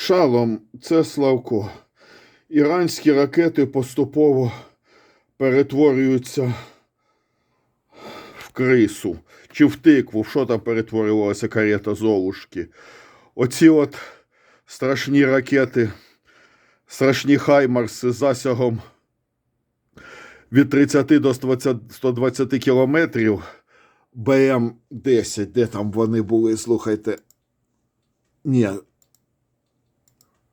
Шалом, це Славко. Іранські ракети поступово перетворюються в крису чи в тикву. Що там перетворювалася карета Золушки? Оці от страшні ракети, страшні хаймарси з засягом від 30 до 120, 120 кілометрів. БМ-10, де там вони були, слухайте. Ні,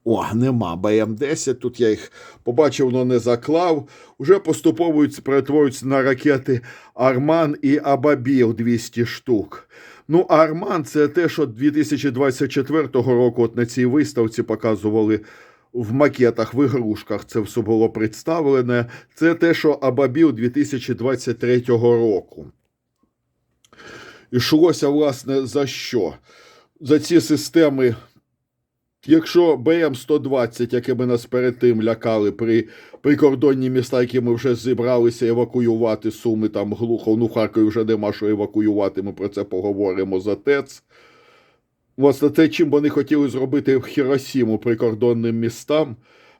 о, нема БМ-10. Тут я їх побачив, але не заклав. Уже поступово перетворюються на ракети Арман і Абабіл 200 штук. Ну, Арман це те, що 2024 року от на цій виставці показували в макетах, в ігрушках. Це все було представлене. Це те, що Абабіл 2023 року. Ішлося, власне, за що? За ці системи. Якщо БМ-120, яке ми нас перед тим лякали при прикордонні міста, які ми вже зібралися евакуювати Суми, там глухо, ну Харкові вже нема що евакуювати, ми про це поговоримо за ТЕЦ. Власне, те, чим вони хотіли зробити Хіросіму прикордонним містам,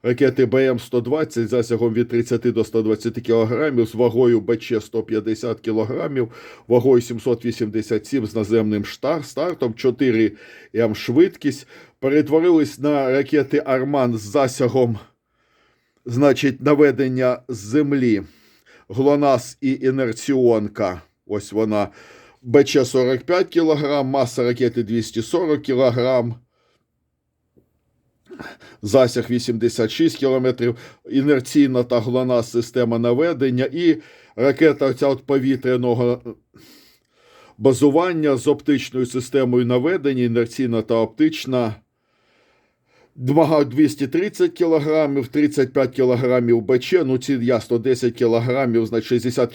ракети БМ-120 засягом від 30 до 120 кг, з вагою БЧ-150 кг, вагою 787 з наземним штар, стартом 4 М швидкість, перетворились на ракети Арман з засягом, значить, наведення з землі, ГЛОНАС і інерціонка. Ось вона. БЧ-45 кг, маса ракети 240 кг, засяг 86 км, інерційна та ГЛОНАС система наведення і ракета оця от повітряного базування з оптичною системою наведення, інерційна та оптична. Вага 230 кг, 35 кг БЧ, ну ці ясно 10 кг, значить 60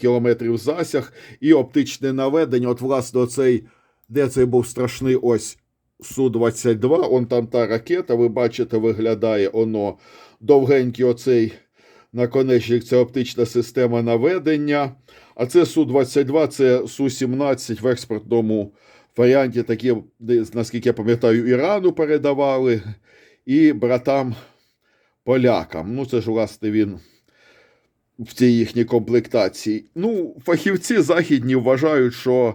км засяг і оптичне наведення. От, власне, оцей, де цей був страшний ось Су-22, он там та ракета, ви бачите, виглядає воно довгенький оцей наконечник, це оптична система наведення. А це Су-22, це Су-17 в експортному варіанті, такі, наскільки я пам'ятаю, Ірану передавали і братам полякам. Ну, це ж, власне, він в цій їхній комплектації. Ну, фахівці західні вважають, що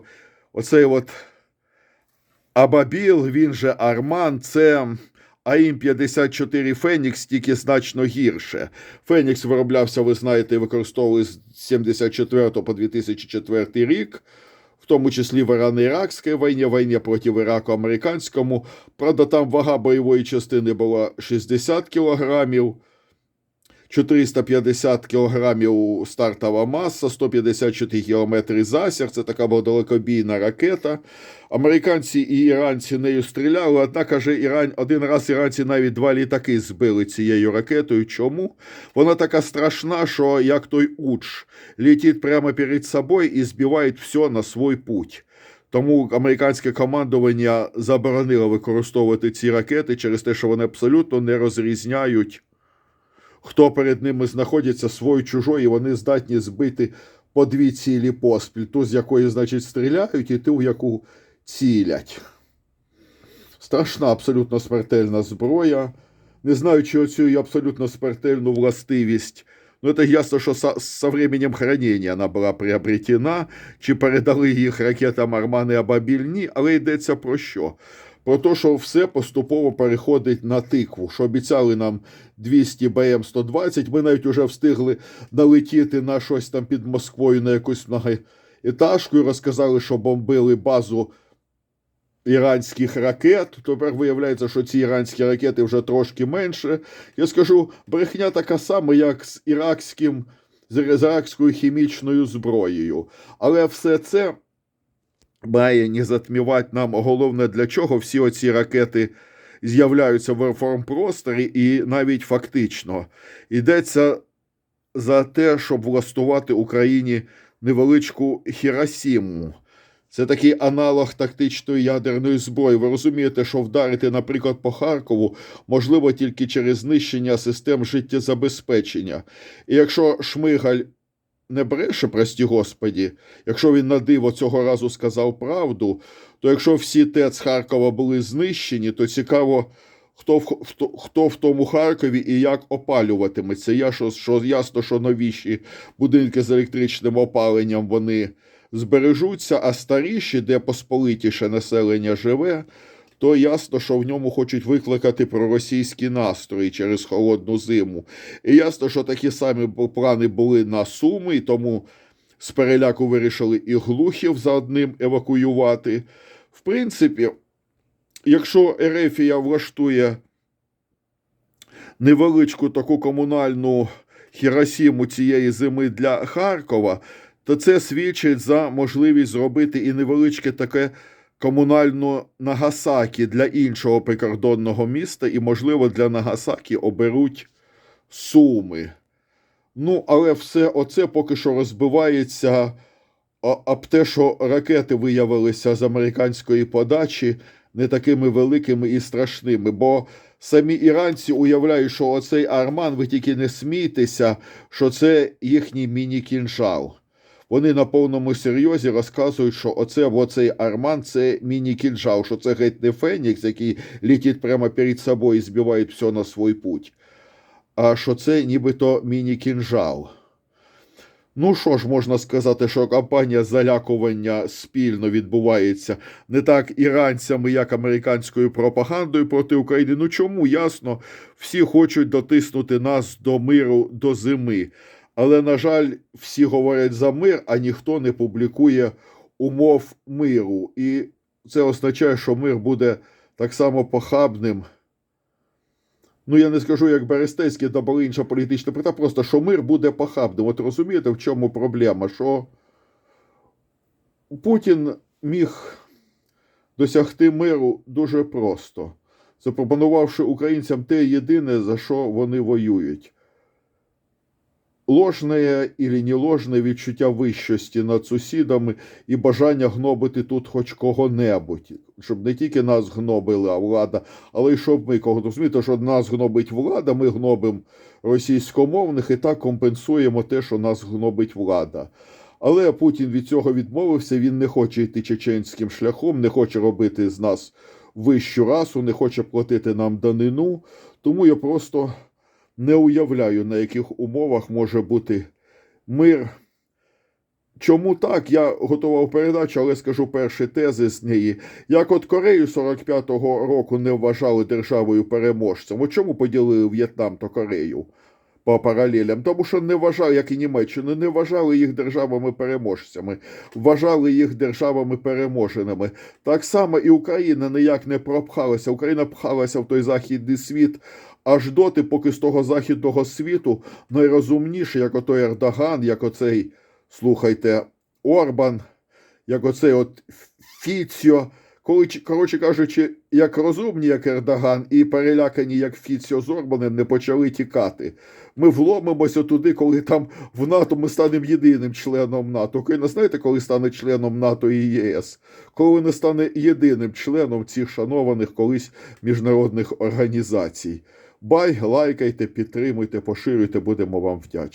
оцей от Абабіл, він же Арман, це АІМ-54 Фенікс, тільки значно гірше. Фенікс вироблявся, ви знаєте, використовували з 74 по 2004 рік в тому числі в Ірано-Іракській війні, війні проти Іраку американському. Правда, там вага бойової частини була 60 кілограмів, 450 кілограмів стартова маса, 154 кілометри засяг. Це така була далекобійна ракета. Американці і іранці нею стріляли. Однак, каже, Іран, один раз іранці навіть два літаки збили цією ракетою. Чому? Вона така страшна, що як той уч летить прямо перед собою і збиває все на свій путь. Тому американське командування заборонило використовувати ці ракети через те, що вони абсолютно не розрізняють, хто перед ними знаходиться свою чужою, і вони здатні збити по дві цілі поспіль, ту, з якої, значить, стріляють, і ту, в яку цілять. Страшна, абсолютно смертельна зброя. Не знаю, чи оцю абсолютно смертельну властивість. Ну, это ясно, що со, со временем хранення вона була приобретена, чи передали їх ракетам Арман і Абабіль, ні, але йдеться про що? Про те, що все поступово переходить на тикву, що обіцяли нам 200 БМ-120, ми навіть вже встигли налетіти на щось там під Москвою на якусь многоетажку і розказали, що бомбили базу іранських ракет. Тепер виявляється, що ці іранські ракети вже трошки менше. Я скажу, брехня така сама, як з іракським, з іракською хімічною зброєю. Але все це має не затмівати нам головне, для чого всі оці ракети з'являються в інформпросторі, і навіть фактично йдеться за те, щоб влаштувати Україні невеличку Хіросіму. Це такий аналог тактичної ядерної зброї. Ви розумієте, що вдарити, наприклад, по Харкову можливо тільки через знищення систем життєзабезпечення. І якщо Шмигаль не бреше, прості Господі, якщо він на диво цього разу сказав правду, то якщо всі ТЕЦ Харкова були знищені, то цікаво, хто в, хто, хто в тому Харкові і як опалюватиметься. Я що, що ясно, що новіші будинки з електричним опаленням вони збережуться, а старіші, де посполитіше населення живе, то ясно, що в ньому хочуть викликати проросійські настрої через холодну зиму. І ясно, що такі самі плани були на Суми, і тому з переляку вирішили і глухів за одним евакуювати. В принципі, якщо Ерефія влаштує невеличку таку комунальну Хіросіму цієї зими для Харкова, то це свідчить за можливість зробити і невеличке таке комунальну Нагасакі для іншого прикордонного міста, і, можливо, для Нагасакі оберуть Суми. Ну, але все оце поки що розбивається об те, що ракети виявилися з американської подачі не такими великими і страшними. Бо самі іранці уявляють, що оцей арман, ви тільки не смійтеся, що це їхній міні-кінжал. Вони на повному серйозі розказують, що оце оцей арман це міні-кінжал, що це геть не Фенікс, який літить прямо перед собою і збиває все на свій путь. А що це нібито міні-кінжал. Ну що ж, можна сказати, що кампанія залякування спільно відбувається не так іранцями, як американською пропагандою проти України. Ну чому ясно, всі хочуть дотиснути нас до миру до зими. Але, на жаль, всі говорять за мир, а ніхто не публікує умов миру. І це означає, що мир буде так само похабним. Ну, я не скажу, як Берестейський та інша політична прита, просто що мир буде похабним. От розумієте, в чому проблема? Що Путін міг досягти миру дуже просто, запропонувавши українцям те єдине, за що вони воюють. Ложне і не ложне відчуття вищості над сусідами і бажання гнобити тут хоч кого-небудь, щоб не тільки нас гнобила влада, але й щоб ми кого розумієте, що нас гнобить влада, ми гнобимо російськомовних і так компенсуємо те, що нас гнобить влада. Але Путін від цього відмовився. Він не хоче йти чеченським шляхом, не хоче робити з нас вищу расу, не хоче платити нам данину. Тому я просто не уявляю, на яких умовах може бути мир. Чому так? Я готував передачу, але скажу перші тези з неї. Як от Корею 45-го року не вважали державою переможцем. От чому поділили В'єтнам та Корею по паралелям? Тому що не вважали, як і Німеччину, не вважали їх державами переможцями, вважали їх державами переможеними. Так само і Україна ніяк не пропхалася. Україна пхалася в той західний світ аж доти, поки з того західного світу найрозумніший, як отой Ердоган, як оцей, слухайте, Орбан, як оцей от Фіціо. Коли, коротше кажучи, як розумні, як Ердоган, і перелякані, як Фіціо з Орбанем, не почали тікати. Ми вломимося туди, коли там в НАТО ми станемо єдиним членом НАТО. Україна знаєте, коли стане членом НАТО і ЄС? Коли не стане єдиним членом цих шанованих колись міжнародних організацій. Бай, лайкайте, підтримуйте, поширюйте, будемо вам вдячні.